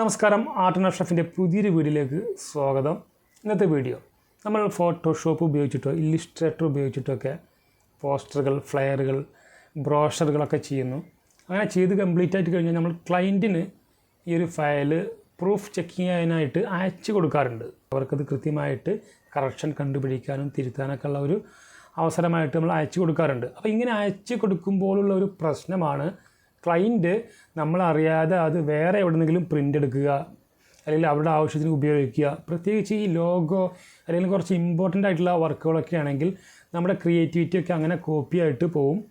നമസ്കാരം art and ഷെഫിന്റെ പുതിയൊരു വീഡിയോയിലേക്ക് സ്വാഗതം. ഇന്നത്തെ വീഡിയോ നമ്മൾ ഫോട്ടോഷോപ്പ് ഉപയോഗിച്ചിട്ടോ ഇല്ലിസ്ട്രേറ്റർ ഉപയോഗിച്ചിട്ടൊക്കെ പോസ്റ്ററുകൾ ഫ്ലയറുകൾ ബ്രോഷറുകളൊക്കെ ചെയ്യുന്നു. അങ്ങനെ ചെയ്ത് കംപ്ലീറ്റ് ആയിട്ട് കഴിഞ്ഞാൽ നമ്മൾ ക്ലയന്റിന് ഈ ഒരു ഫയൽ പ്രൂഫ് ചെക്ക് ചെയ്യാനായിട്ട് അയച്ചു കൊടുക്കാറുണ്ട്. അവർക്കത് കൃത്യമായിട്ട് കറക്ഷൻ കണ്ടുപിടിക്കാനും തിരുത്താനൊക്കെ ഉള്ള ഒരു അവസരമായിട്ട് നമ്മൾ അയച്ചു കൊടുക്കാറുണ്ട്. അപ്പോൾ ഇങ്ങനെ അയച്ചു കൊടുക്കുമ്പോഴുള്ള ഒരു പ്രശ്നമാണ് ക്ലൈന്റ് നമ്മളറിയാതെ അത് വേറെ എവിടെന്നെങ്കിലും പ്രിന്റ് എടുക്കുക അല്ലെങ്കിൽ അവരുടെ ആവശ്യത്തിന് ഉപയോഗിക്കുക. പ്രത്യേകിച്ച് ഈ ലോഗോ അല്ലെങ്കിൽ കുറച്ച് ഇമ്പോർട്ടന്റ് ആയിട്ടുള്ള വർക്കുകളൊക്കെ ആണെങ്കിൽ നമ്മുടെ ക്രിയേറ്റിവിറ്റി ഒക്കെ അങ്ങനെ കോപ്പി ആയിട്ട് പോവും.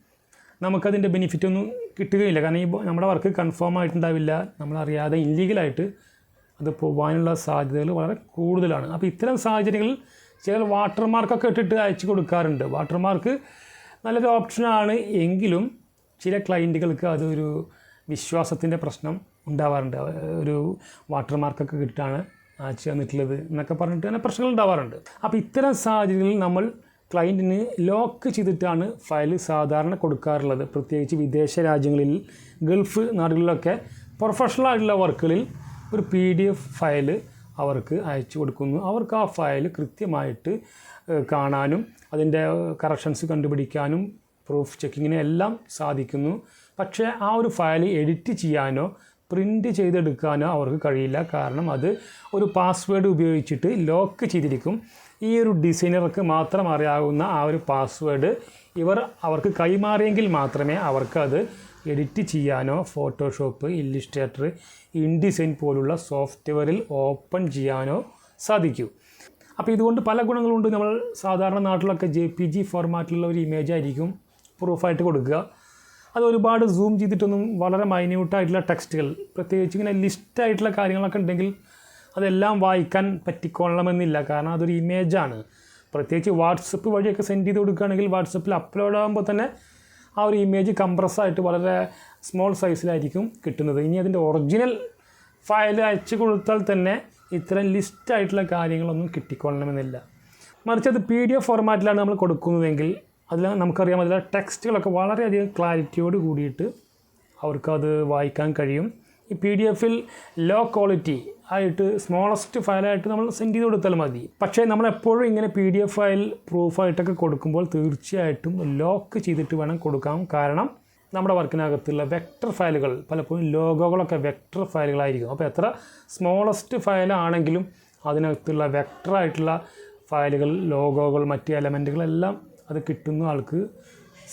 നമുക്കതിന്റെ ബെനിഫിറ്റ് ഒന്നും കിട്ടുകയില്ല. കാരണം ഈ നമ്മുടെ വർക്ക് കൺഫേം ആയിട്ടുണ്ടാവില്ല. നമ്മളറിയാതെ ഇല്ലീഗലായിട്ട് അത് പോകാനുള്ള സാധ്യതകൾ വളരെ കൂടുതലാണ്. അപ്പോൾ ഇത്തരം സാഹചര്യങ്ങളിൽ ചിലർ വാട്ടർമാർക്കൊക്കെ ഇട്ടിട്ട് അയച്ചു കൊടുക്കാറുണ്ട്. വാട്ടർമാർക്ക് നല്ലൊരു ഓപ്ഷനാണ് എങ്കിലും ചില ക്ലയന്റുകൾക്ക് അതൊരു വിശ്വാസത്തിന്റെ പ്രശ്നം ഉണ്ടാവാറുണ്ട്. ഒരു ഒരു വാട്ടർമാർക്കൊക്കെ കിട്ടാണ് അയച്ചു തന്നിട്ടുള്ളത് എന്നൊക്കെ പറഞ്ഞിട്ട് തന്നെ പ്രശ്നങ്ങൾ ഉണ്ടാവാറുണ്ട്. അപ്പോൾ ഇത്തരം സാഹചര്യങ്ങളിൽ നമ്മൾ ക്ലയന്റിന് ലോക്ക് ചെയ്തിട്ടാണ് ഫയൽ സാധാരണ കൊടുക്കാറുള്ളത്. പ്രത്യേകിച്ച് വിദേശ രാജ്യങ്ങളിൽ ഗൾഫ് നാടുകളിലൊക്കെ പ്രൊഫഷണൽ ആയിട്ടുള്ള വർക്കുകളിൽ ഒരു പി ഡി എഫ് ഫയൽ അവർക്ക് അയച്ചു കൊടുക്കുന്നു. അവർക്ക് ആ ഫയൽ കൃത്യമായിട്ട് കാണാനും അതിന്റെ കറക്ഷൻസ് കണ്ടുപിടിക്കാനും പ്രൂഫ് ചെക്കിങ്ങിനെ എല്ലാം സാധിക്കുന്നു. പക്ഷേ ആ ഒരു ഫയൽ എഡിറ്റ് ചെയ്യാനോ പ്രിന്റ് ചെയ്തെടുക്കാനോ അവർക്ക് കഴിയില്ല. കാരണം അത് ഒരു പാസ്വേഡ് ഉപയോഗിച്ചിട്ട് ലോക്ക് ചെയ്തിരിക്കും. ഈ ഒരു ഡിസൈനർക്ക് മാത്രം അറിയാവുന്ന ആ ഒരു പാസ്വേഡ് ഇവർ അവർക്ക് കൈമാറിയെങ്കിൽ മാത്രമേ അവർക്കത് എഡിറ്റ് ചെയ്യാനോ ഫോട്ടോഷോപ്പ് ഇല്ലിസ്ട്രേറ്റർ ഇൻഡിസൈൻ പോലുള്ള സോഫ്റ്റ്വെയറിൽ ഓപ്പൺ ചെയ്യാനോ സാധിക്കൂ. അപ്പോൾ ഇതുകൊണ്ട് പല ഗുണങ്ങളുണ്ട്. നമ്മൾ സാധാരണ നാട്ടിലൊക്കെ ജെ പി ജി ഫോർമാറ്റിലുള്ള ഒരു ഇമേജ് ആയിരിക്കും. പ്രൂഫായിട്ട് കൊടുക്കുക. അത് ഒരുപാട് സൂം ചെയ്തിട്ടൊന്നും വളരെ മൈന്യൂട്ടായിട്ടുള്ള ടെക്സ്റ്റുകൾ പ്രത്യേകിച്ച് ഇങ്ങനെ ലിസ്റ്റായിട്ടുള്ള കാര്യങ്ങളൊക്കെ ഉണ്ടെങ്കിൽ അതെല്ലാം വായിക്കാൻ പറ്റിക്കൊള്ളണമെന്നില്ല. കാരണം അതൊരു ഇമേജാണ് പ്രത്യേകിച്ച് വാട്സപ്പ് വഴിയൊക്കെ സെൻഡ് ചെയ്ത് കൊടുക്കുകയാണെങ്കിൽ വാട്സപ്പിൽ അപ്ലോഡ് ആകുമ്പോൾ തന്നെ ആ ഒരു ഇമേജ് കംപ്രസ്സായിട്ട് വളരെ സ്മോൾ സൈസിലായിരിക്കും കിട്ടുന്നത്. ഇനി അതിന്റെ ഒറിജിനൽ ഫയൽ അയച്ചു കൊടുത്താൽ തന്നെ ഇത്തരം ലിസ്റ്റായിട്ടുള്ള കാര്യങ്ങളൊന്നും കിട്ടിക്കൊള്ളണമെന്നില്ല. മറിച്ച് അത് പി ഡി എഫ് ഫോർമാറ്റിലാണ് നമ്മൾ കൊടുക്കുന്നതെങ്കിൽ അതിൽ നമുക്കറിയാം അതിലെ ടെക്സ്റ്റുകളൊക്കെ വളരെയധികം ക്ലാരിറ്റിയോട് കൂടിയിട്ട് അവർക്കത് വായിക്കാൻ കഴിയും. ഈ പി ഡി എഫിൽ ലോ ക്വാളിറ്റി ആയിട്ട് സ്മോളസ്റ്റ് ഫയലായിട്ട് നമ്മൾ സെൻഡ് ചെയ്ത് കൊടുത്താൽ മതി. പക്ഷേ നമ്മൾ എപ്പോഴും ഇങ്ങനെ പി ഡി എഫ് ഫയൽ പ്രൂഫായിട്ടൊക്കെ കൊടുക്കുമ്പോൾ തീർച്ചയായിട്ടും ലോക്ക് ചെയ്തിട്ട് വേണം കൊടുക്കാൻ കാരണം നമ്മുടെ വർക്കിനകത്തുള്ള വെക്ടർ ഫയലുകൾ പലപ്പോഴും ലോഗോകളൊക്കെ വെക്ടർ ഫയലുകളായിരിക്കും. അപ്പോൾ എത്ര സ്മോളസ്റ്റ് ഫയലാണെങ്കിലും അതിനകത്തുള്ള വെക്ടറായിട്ടുള്ള ഫയലുകൾ ലോഗോകൾ മറ്റ് എലമെന്റുകളെല്ലാം അത് കിട്ടുന്ന ആൾക്ക്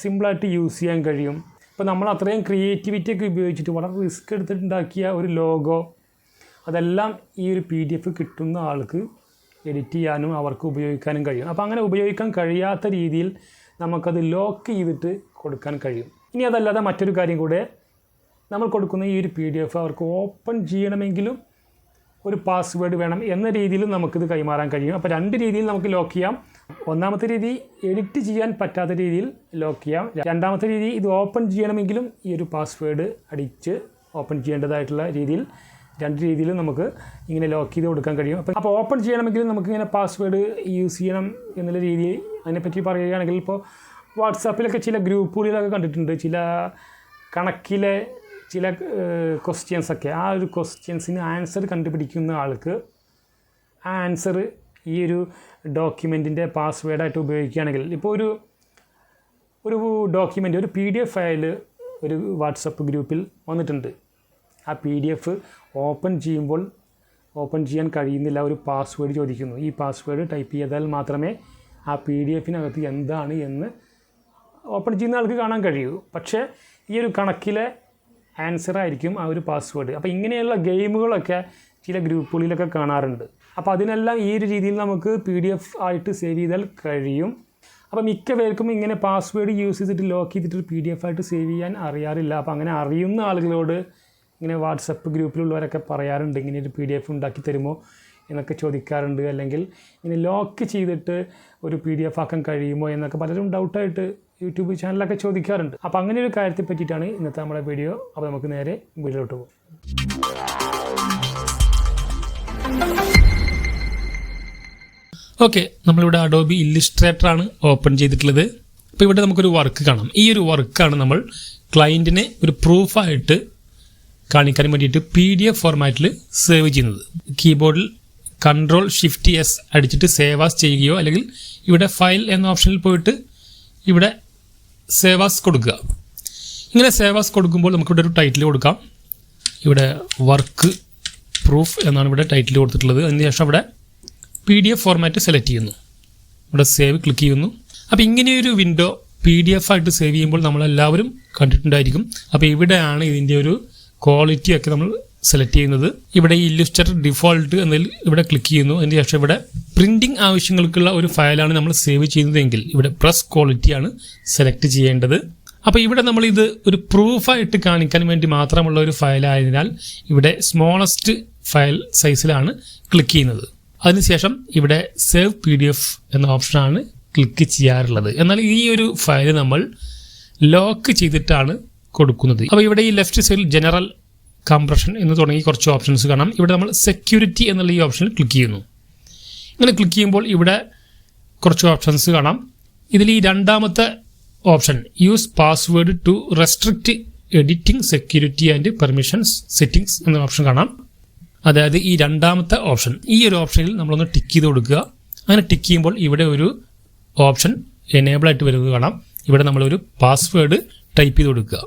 സിമ്പിളായിട്ട് യൂസ് ചെയ്യാൻ കഴിയും. ഇപ്പോൾ നമ്മൾ അത്രയും ക്രിയേറ്റിവിറ്റി ഒക്കെ ഉപയോഗിച്ചിട്ട് വളരെ റിസ്ക് എടുത്തിട്ടുണ്ടാക്കിയ ഒരു ലോഗോ അതെല്ലാം ഈ ഒരു പി ഡി എഫ് കിട്ടുന്ന ആൾക്ക് എഡിറ്റ് ചെയ്യാനും അവർക്ക് ഉപയോഗിക്കാനും കഴിയും. അപ്പോൾ അങ്ങനെ ഉപയോഗിക്കാൻ കഴിയാത്ത രീതിയിൽ നമുക്കത് ലോക്ക് ചെയ്തിട്ട് കൊടുക്കാൻ കഴിയും. ഇനി അതല്ലാതെ മറ്റൊരു കാര്യം കൂടെ നമ്മൾ കൊടുക്കുന്ന ഈ ഒരു പി ഡി എഫ് അവർക്ക് ഓപ്പൺ ചെയ്യണമെങ്കിലും ഒരു പാസ്വേഡ് വേണം എന്ന രീതിയിലും നമുക്കിത് കൈമാറാൻ കഴിയും. അപ്പോൾ രണ്ട് രീതിയിൽ നമുക്ക് ലോക്ക് ചെയ്യാം. ഒന്നാമത്തെ രീതി എഡിറ്റ് ചെയ്യാൻ പറ്റാത്ത രീതിയിൽ ലോക്ക് ചെയ്യാം. രണ്ടാമത്തെ രീതി ഇത് ഓപ്പൺ ചെയ്യണമെങ്കിലും ഈ ഒരു പാസ്വേഡ് അടിച്ച് ഓപ്പൺ ചെയ്യേണ്ടതായിട്ടുള്ള രീതിയിൽ രണ്ട് രീതിയിലും നമുക്ക് ഇങ്ങനെ ലോക്ക് ചെയ്ത് കൊടുക്കാൻ കഴിയും. അപ്പോൾ അപ്പോൾ ഓപ്പൺ ചെയ്യണമെങ്കിൽ നമുക്ക് ഇങ്ങനെ പാസ്വേഡ് യൂസ് ചെയ്യണം എന്നുള്ള രീതിയിൽ അതിനെപ്പറ്റി പറയുകയാണെങ്കിൽ ഇപ്പോൾ വാട്സാപ്പിലൊക്കെ ചില ഗ്രൂപ്പുകളിലൊക്കെ കണ്ടിട്ടുണ്ട്. ചില കണക്കിലെ ചില ക്വസ്റ്റ്യൻസൊക്കെ ആ ഒരു ക്വസ്റ്റ്യൻസിന് ആൻസർ കണ്ടുപിടിക്കുന്ന ആൾക്ക് ആ ആൻസർ ഈ ഒരു ഡോക്യുമെന്റിന്റെ പാസ്വേഡായിട്ട് ഉപയോഗിക്കുകയാണെങ്കിൽ ഇപ്പോൾ ഒരു ഒരു ഡോക്യുമെന്റ് ഒരു പി ഡി എഫ് ഫയൽ ഒരു വാട്സപ്പ് ഗ്രൂപ്പിൽ വന്നിട്ടുണ്ട്. ആ പി ഡി എഫ് ഓപ്പൺ ചെയ്യുമ്പോൾ ഓപ്പൺ ചെയ്യാൻ കഴിയുന്നില്ല ഒരു പാസ്വേഡ് ചോദിക്കുന്നു. ഈ പാസ്വേഡ് ടൈപ്പ് ചെയ്താൽ മാത്രമേ ആ പി ഡി എഫിനകത്ത് എന്താണ് എന്ന് ഓപ്പൺ ചെയ്യുന്ന ആൾക്ക് കാണാൻ കഴിയൂ. പക്ഷേ ഈ ഒരു കണക്കിലെ ആൻസറായിരിക്കും ആ ഒരു പാസ്വേഡ് അപ്പോൾ ഇങ്ങനെയുള്ള ഗെയിമുകളൊക്കെ ചില ഗ്രൂപ്പുകളിലൊക്കെ കാണാറുണ്ട്. അപ്പോൾ അതിനെല്ലാം ഈ ഒരു രീതിയിൽ നമുക്ക് പി ഡി എഫ് ആയിട്ട് സേവ് ചെയ്താൽ കഴിയും. അപ്പോൾ മിക്ക പേർക്കും ഇങ്ങനെ പാസ്വേഡ് യൂസ് ചെയ്തിട്ട് ലോക്ക് ചെയ്തിട്ട് പി ഡി എഫ് ആയിട്ട് സേവ് ചെയ്യാൻ അറിയാറില്ല. അപ്പോൾ അങ്ങനെ അറിയുന്ന ആളുകളോട് ഇങ്ങനെ വാട്സപ്പ് ഗ്രൂപ്പിലുള്ളവരൊക്കെ പറയാറുണ്ട് ഇങ്ങനെ ഒരു പി ഡി എഫ് ഉണ്ടാക്കി തരുമോ? എന്നൊക്കെ ചോദിക്കാറുണ്ട്. അല്ലെങ്കിൽ ഇങ്ങനെ ലോക്ക് ചെയ്തിട്ട് ഒരു പി ഡി എഫ് ആക്കാൻ കഴിയുമോ എന്നൊക്കെ പലരും ഡൗട്ടായിട്ട് യൂട്യൂബ് ചാനലൊക്കെ ചോദിക്കാറുണ്ട്. അപ്പോൾ അങ്ങനെ ഒരു കാര്യത്തെ പറ്റിയിട്ടാണ് ഇന്നത്തെ നമ്മുടെ വീഡിയോ അപ്പോൾ നമുക്ക് നേരെ വീഡിയോട്ട് പോകും. ഓക്കെ നമ്മളിവിടെ അഡോബി ഇല്ലിസ്ട്രേറ്റർ ആണ് ഓപ്പൺ ചെയ്തിട്ടുള്ളത്. അപ്പോൾ ഇവിടെ നമുക്കൊരു വർക്ക് കാണാം. ഈ ഒരു വർക്കാണ് നമ്മൾ ക്ലയന്റിനെ ഒരു പ്രൂഫായിട്ട് കാണിക്കാൻ വേണ്ടിയിട്ട് പി ഡി എഫ് ഫോർമാറ്റിൽ സേവ് ചെയ്യുന്നത് കീബോർഡിൽ കൺട്രോൾ ഷിഫ്റ്റ് എസ് അടിച്ചിട്ട് സേവ് ആസ് ചെയ്യുകയോ അല്ലെങ്കിൽ ഇവിടെ ഫയൽ എന്ന ഓപ്ഷനിൽ പോയിട്ട് ഇവിടെ സേവ് ആസ് കൊടുക്കുക. ഇങ്ങനെ സേവ് ആസ് കൊടുക്കുമ്പോൾ നമുക്കിവിടെ ഒരു ടൈറ്റിൽ കൊടുക്കാം. ഇവിടെ വർക്ക് പ്രൂഫ് എന്നാണ് ഇവിടെ ടൈറ്റിൽ കൊടുത്തിട്ടുള്ളത്. അതിനുശേഷം ഇവിടെ P D F format select ചെയ്യുന്നു. ഇവിടെ സേവ് ക്ലിക്ക് ചെയ്യുന്നു. അപ്പോൾ ഇങ്ങനെയൊരു വിൻഡോ പി ഡി എഫ് ആയിട്ട് സേവ് ചെയ്യുമ്പോൾ നമ്മളെല്ലാവരും കണ്ടിട്ടുണ്ടായിരിക്കും. അപ്പോൾ ഇവിടെയാണ് ഇതിന്റെ ഒരു ക്വാളിറ്റി ഒക്കെ നമ്മൾ സെലക്ട് ചെയ്യുന്നത്. ഇവിടെ ഈ ഇല്ലുസ്ട്രേറ്റർ ഡിഫോൾട്ട് എന്നതിൽ ഇവിടെ ക്ലിക്ക് ചെയ്യുന്നു. അതിന് ശേഷം ഇവിടെ പ്രിന്റിംഗ് ആവശ്യങ്ങൾക്കുള്ള ഒരു ഫയലാണ് നമ്മൾ സേവ് ചെയ്യുന്നതെങ്കിൽ ഇവിടെ പ്രസ് ക്വാളിറ്റിയാണ് സെലക്ട് ചെയ്യേണ്ടത്. അപ്പോൾ ഇവിടെ നമ്മൾ ഇത് ഒരു പ്രൂഫായിട്ട് കാണിക്കാൻ വേണ്ടി മാത്രമുള്ള ഒരു ഫയലായതിനാൽ ഇവിടെ സ്മോളസ്റ്റ് ഫയൽ സൈസിലാണ് ക്ലിക്ക് ചെയ്യുന്നത്. അതിനുശേഷം ഇവിടെ സേവ് പി ഡി എഫ് എന്ന ഓപ്ഷനാണ് ക്ലിക്ക് ചെയ്യാറുള്ളത്. എന്നാൽ ഈ ഒരു ഫയൽ നമ്മൾ ലോക്ക് ചെയ്തിട്ടാണ് കൊടുക്കുന്നത്. അപ്പോൾ ഇവിടെ ഈ ലെഫ്റ്റ് സൈഡിൽ ജനറൽ കംപ്രഷൻ എന്ന് തുടങ്ങി കുറച്ച് ഓപ്ഷൻസ് കാണാം. ഇവിടെ നമ്മൾ സെക്യൂരിറ്റി എന്നുള്ള ഈ ഓപ്ഷനിൽ ക്ലിക്ക് ചെയ്യുന്നു. ഇങ്ങനെ ക്ലിക്ക് ചെയ്യുമ്പോൾ ഇവിടെ കുറച്ച് ഓപ്ഷൻസ് കാണാം. ഇതിൽ ഈ രണ്ടാമത്തെ option use password to restrict editing security and permissions settings എന്ന ഓപ്ഷൻ കാണാം. അതായത് ഈ രണ്ടാമത്തെ ഓപ്ഷൻ. ഈ ഒരു ഓപ്ഷനിൽ നമ്മളൊന്ന് ടിക്ക് ചെയ്ത് കൊടുക്കുക. അങ്ങനെ ടിക്ക് ചെയ്യുമ്പോൾ ഇവിടെ ഒരു ഓപ്ഷൻ എനേബിൾ ആയിട്ട് വരുന്നത് കാണാം. ഇവിടെ നമ്മളൊരു പാസ്വേഡ് ടൈപ്പ് ചെയ്ത് കൊടുക്കുക.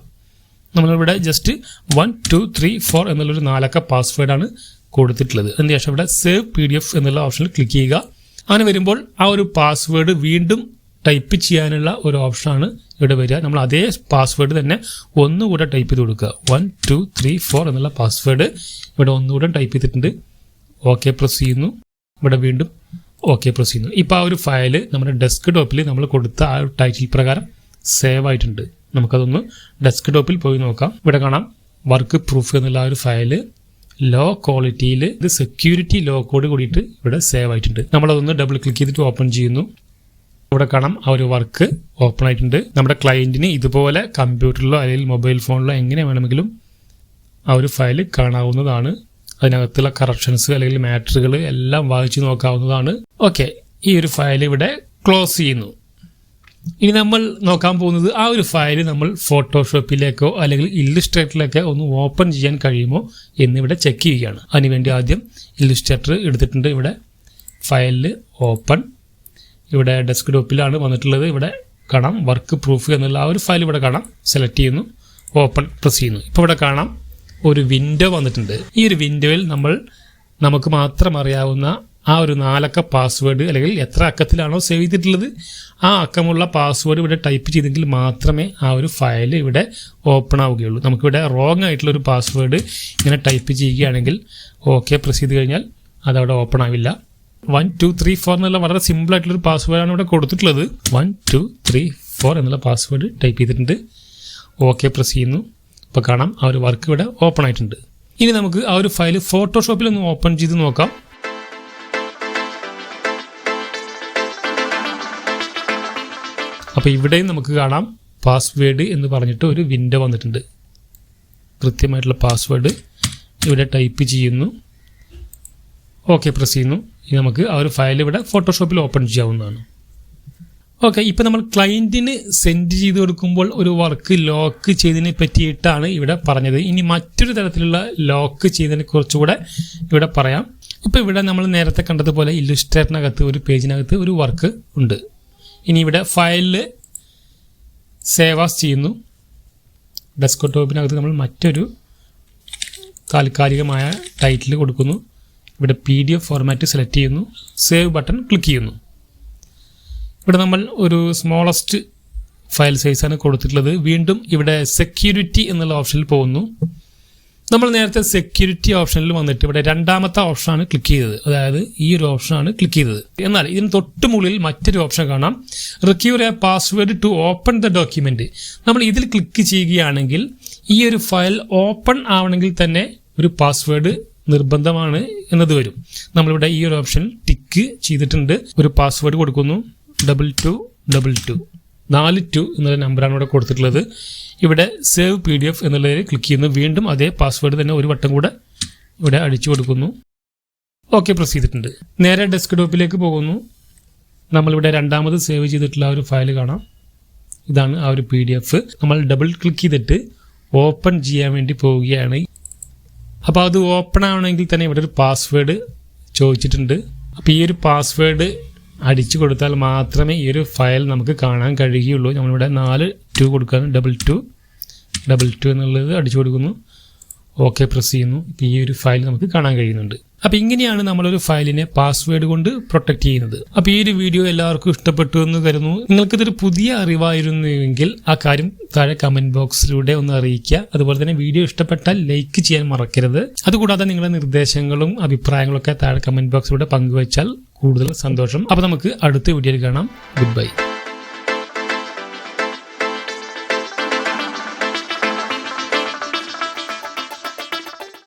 നമ്മളിവിടെ just one two three four എന്നുള്ളൊരു നാലക്ക പാസ്വേഡാണ് കൊടുത്തിട്ടുള്ളത്. അതിന് ശേഷം ഇവിടെ സേവ് പി ഡി എഫ് എന്നുള്ള ഓപ്ഷനിൽ ക്ലിക്ക് ചെയ്യുക. അങ്ങനെ വരുമ്പോൾ ആ ഒരു പാസ്വേഡ് വീണ്ടും ടൈപ്പ് ചെയ്യാനുള്ള ഒരു ഓപ്ഷനാണ് ഇവിടെ വരിക. നമ്മൾ അതേ പാസ്വേഡ് തന്നെ ഒന്നുകൂടെ ടൈപ്പ് ചെയ്ത് കൊടുക്കുക. വൺ ടു ത്രീ ഫോർ എന്നുള്ള പാസ്വേഡ് ഇവിടെ ഒന്നുകൂടെ ടൈപ്പ് ചെയ്തിട്ടുണ്ട്. ഓക്കെ പ്രസ് ചെയ്യുന്നു. ഇവിടെ വീണ്ടും ഓക്കെ പ്രസ് ചെയ്യുന്നു. ഇപ്പോൾ ആ ഒരു ഫയൽ നമ്മുടെ ഡെസ്ക് ടോപ്പിൽ നമ്മൾ കൊടുത്ത ആ ടൈറ്റിൽ പ്രകാരം സേവ് ആയിട്ടുണ്ട്. നമുക്കതൊന്ന് ഡെസ്ക് ടോപ്പിൽ പോയി നോക്കാം. ഇവിടെ കാണാം. വർക്ക് പ്രൂഫ് എന്നുള്ള ആ ഒരു ഫയൽ ലോ ക്വാളിറ്റിയിൽ ഇത് സെക്യൂരിറ്റി ലോ കോഡ് കൂടിയിട്ട് ഇവിടെ സേവ് ആയിട്ടുണ്ട്. നമ്മളതൊന്ന് ഡബിൾ ക്ലിക്ക് ചെയ്തിട്ട് ഓപ്പൺ ചെയ്യുന്നു. ഇവിടെ കാണാം. ആ ഒരു വർക്ക് ഓപ്പൺ ആയിട്ടുണ്ട്. നമ്മുടെ ക്ലയന്റിന് ഇതുപോലെ കമ്പ്യൂട്ടറിലോ അല്ലെങ്കിൽ മൊബൈൽ ഫോണിലോ എങ്ങനെ വേണമെങ്കിലും ആ ഒരു ഫയൽ കാണാവുന്നതാണ്. അതിനകത്തുള്ള കറക്ഷൻസ് അല്ലെങ്കിൽ മാറ്ററുകൾ എല്ലാം വായിച്ചു നോക്കാവുന്നതാണ്. ഓക്കെ ഈ ഒരു ഫയൽ ഇവിടെ ക്ലോസ് ചെയ്യുന്നു. ഇനി നമ്മൾ നോക്കാൻ പോകുന്നത് ആ ഒരു ഫയൽ നമ്മൾ ഫോട്ടോഷോപ്പിലേക്കോ അല്ലെങ്കിൽ ഇല്ലുസ്ട്രേറ്ററിലേക്കോ ഒന്ന് ഓപ്പൺ ചെയ്യാൻ കഴിയുമോ എന്നിവിടെ ചെക്ക് ചെയ്യുകയാണ്. അതിനുവേണ്ടി ആദ്യം ഇല്ലുസ്ട്രേറ്റർ എടുത്തിട്ടുണ്ട് ഇവിടെ. ഫയലിൽ ഓപ്പൺ ഇവിടെ ഡെസ്ക് ടോപ്പിലാണ് വന്നിട്ടുള്ളത്. ഇവിടെ കാണാം. വർക്ക് പ്രൂഫ് എന്നുള്ള ആ ഒരു ഫയൽ ഇവിടെ കാണാം. സെലക്ട് ചെയ്യുന്നു. ഓപ്പൺ പ്രസ് ചെയ്യുന്നു. ഇപ്പോൾ ഇവിടെ കാണാം ഒരു വിൻഡോ വന്നിട്ടുണ്ട്. ഈ ഒരു വിൻഡോയിൽ നമ്മൾ നമുക്ക് മാത്രം അറിയാവുന്ന ആ ഒരു നാലക്ക പാസ്വേഡ് അല്ലെങ്കിൽ എത്ര അക്കത്തിലാണോ സേവ് ചെയ്തിട്ടുള്ളത് ആ അക്കമുള്ള പാസ്വേഡ് ഇവിടെ ടൈപ്പ് ചെയ്തെങ്കിൽ മാത്രമേ ആ ഒരു ഫയൽ ഇവിടെ ഓപ്പൺ ആവുകയുള്ളൂ. നമുക്കിവിടെ റോങ് ആയിട്ടുള്ള ഒരു പാസ്വേഡ് ഇങ്ങനെ ടൈപ്പ് ചെയ്യുകയാണെങ്കിൽ ഓക്കെ പ്രസ് ചെയ്ത് കഴിഞ്ഞാൽ അതവിടെ ഓപ്പൺ ആവില്ല. വൺ ടു ത്രീ ഫോർ എന്നുള്ള വളരെ സിമ്പിൾ ആയിട്ടുള്ള ഒരു പാസ്വേഡ് ആണ് ഇവിടെ കൊടുത്തിട്ടുള്ളത്. വൺ ടു ത്രീ ഫോർ എന്നുള്ള പാസ്വേഡ് ടൈപ്പ് ചെയ്തിട്ടുണ്ട്. ഓക്കെ പ്രസ് ചെയ്യുന്നു. അപ്പോൾ കാണാം ആ ഒരു വർക്ക് ഇവിടെ ഓപ്പൺ ആയിട്ടുണ്ട്. ഇനി നമുക്ക് ആ ഒരു ഫയൽ ഫോട്ടോഷോപ്പിൽ ഒന്ന് ഓപ്പൺ ചെയ്ത് നോക്കാം. അപ്പോൾ ഇവിടെയും നമുക്ക് കാണാം പാസ്വേഡ് എന്ന് പറഞ്ഞിട്ട് ഒരു വിൻഡോ വന്നിട്ടുണ്ട്. കൃത്യമായിട്ടുള്ള പാസ്വേഡ് ഇവിടെ ടൈപ്പ് ചെയ്യുന്നു. ഓക്കെ പ്രസ് ചെയ്യുന്നു. ഇനി നമുക്ക് ആ ഒരു ഫയൽ ഇവിടെ ഫോട്ടോഷോപ്പിൽ ഓപ്പൺ ചെയ്യാവുന്നതാണ്. ഓക്കെ ഇപ്പം നമ്മൾ ക്ലയന്റിന് സെൻഡ് ചെയ്ത് കൊടുക്കുമ്പോൾ ഒരു വർക്ക് ലോക്ക് ചെയ്തതിനെ പറ്റിയിട്ടാണ് ഇവിടെ പറഞ്ഞത്. ഇനി മറ്റൊരു തരത്തിലുള്ള ലോക്ക് ചെയ്തതിനെ കുറിച്ചുകൂടെ ഇവിടെ പറയാം. ഇപ്പോൾ ഇവിടെ നമ്മൾ നേരത്തെ കണ്ടതുപോലെ ഇല്ലുസ്ട്രേറ്ററിനകത്ത് ഒരു പേജിനകത്ത് ഒരു വർക്ക് ഉണ്ട്. ഇനി ഇവിടെ ഫയലിൽ ആസ് ചെയ്യുന്നു. ഡെസ്ക്ടോപ്പിനകത്ത് നമ്മൾ മറ്റൊരു താൽക്കാലികമായ ടൈറ്റിൽ കൊടുക്കുന്നു. ഇവിടെ P D F format select ചെയ്യുന്നു. സേവ് ബട്ടൺ ക്ലിക്ക് ചെയ്യുന്നു. ഇവിടെ നമ്മൾ ഒരു സ്മോളസ്റ്റ് ഫയൽ സൈസാണ് കൊടുത്തിട്ടുള്ളത്. വീണ്ടും ഇവിടെ സെക്യൂരിറ്റി എന്നുള്ള ഓപ്ഷനിൽ പോകുന്നു. നമ്മൾ നേരത്തെ സെക്യൂരിറ്റി ഓപ്ഷനിൽ വന്നിട്ട് ഇവിടെ രണ്ടാമത്തെ ഓപ്ഷനാണ് ക്ലിക്ക് ചെയ്തത്. അതായത് ഈ ഒരു ഓപ്ഷനാണ് ക്ലിക്ക് ചെയ്തത്. എന്നാൽ ഇതിന് തൊട്ട് മുകളിൽ മറ്റൊരു ഓപ്ഷൻ കാണാം. Require a password to open the document നമ്മൾ ഇതിൽ ക്ലിക്ക് ചെയ്യുകയാണെങ്കിൽ ഈ ഒരു ഫയൽ ഓപ്പൺ ആവണമെങ്കിൽ തന്നെ ഒരു പാസ്വേഡ് നിർബന്ധമാണ് എന്നത് വരും. നമ്മളിവിടെ ഈ ഒരു ഓപ്ഷൻ ടിക്ക് ചെയ്തിട്ടുണ്ട്. ഒരു പാസ്വേഡ് കൊടുക്കുന്നു. ഡബിൾ ടു ഡബിൾ ടു നാല് ടു എന്നുള്ള നമ്പറാണ് ഇവിടെ കൊടുത്തിട്ടുള്ളത്. ഇവിടെ സേവ് പി ഡി എഫ് എന്നുള്ളതിൽ ക്ലിക്ക് ചെയ്യുന്നു. വീണ്ടും അതേ പാസ്വേഡ് തന്നെ ഒരു വട്ടം കൂടെ ഇവിടെ അടിച്ചു കൊടുക്കുന്നു. ഓക്കെ പ്രസ് ചെയ്തിട്ടുണ്ട്. നേരെ ഡെസ്ക്ടോപ്പിലേക്ക് പോകുന്നു. നമ്മളിവിടെ രണ്ടാമത് സേവ് ചെയ്തിട്ടുള്ള ആ ഒരു ഫയൽ കാണാം. ഇതാണ് ആ ഒരു പി ഡി എഫ് നമ്മൾ ഡബിൾ ക്ലിക്ക് ചെയ്തിട്ട് ഓപ്പൺ ചെയ്യാൻ വേണ്ടി പോവുകയാണ്. അപ്പോൾ അത് ഓപ്പൺ ആവണമെങ്കിൽ തന്നെ ഇവിടെ ഒരു പാസ്വേഡ് ചോദിച്ചിട്ടുണ്ട്. അപ്പോൾ ഈ ഒരു പാസ്വേഡ് അടിച്ചു കൊടുത്താൽ മാത്രമേ ഈ ഒരു ഫയൽ നമുക്ക് കാണാൻ കഴിയുകയുള്ളൂ നമ്മളിവിടെ നാല് ടു കൊടുക്കുകയാണ്. ഡബിൾ ടു ഡബിൾ ടു എന്നുള്ളത് അടിച്ചു കൊടുക്കുന്നു. ഓക്കെ പ്രസ് ചെയ്യുന്നു. ഈ ഒരു ഫയൽ നമുക്ക് കാണാൻ കഴിയുന്നുണ്ട്. അപ്പോൾ ഇങ്ങനെയാണ് നമ്മൾ ഒരു ഫയലിനെ പാസ്വേഡ് കൊണ്ട് പ്രൊട്ടക്ട് ചെയ്യുന്നത്. അപ്പോൾ ഈ ഒരു വീഡിയോ എല്ലാവർക്കും ഇഷ്ടപ്പെട്ടു എന്ന് കരുതുന്നു. നിങ്ങൾക്കിതൊരു പുതിയ അറിവായിരുന്നുവെങ്കിൽ ആ കാര്യം താഴെ കമന്റ് ബോക്സിലൂടെ ഒന്ന് അറിയിക്കുക. അതുപോലെ തന്നെ വീഡിയോ ഇഷ്ടപ്പെട്ടാൽ ലൈക്ക് ചെയ്യാൻ മറക്കരുത്. അതുകൂടാതെ നിങ്ങളുടെ നിർദ്ദേശങ്ങളും അഭിപ്രായങ്ങളൊക്കെ താഴെ കമന്റ് ബോക്സിലൂടെ പങ്കുവച്ചാൽ കൂടുതൽ സന്തോഷം. അപ്പോൾ നമുക്ക് അടുത്ത വീഡിയോയിൽ കാണാം. Good bye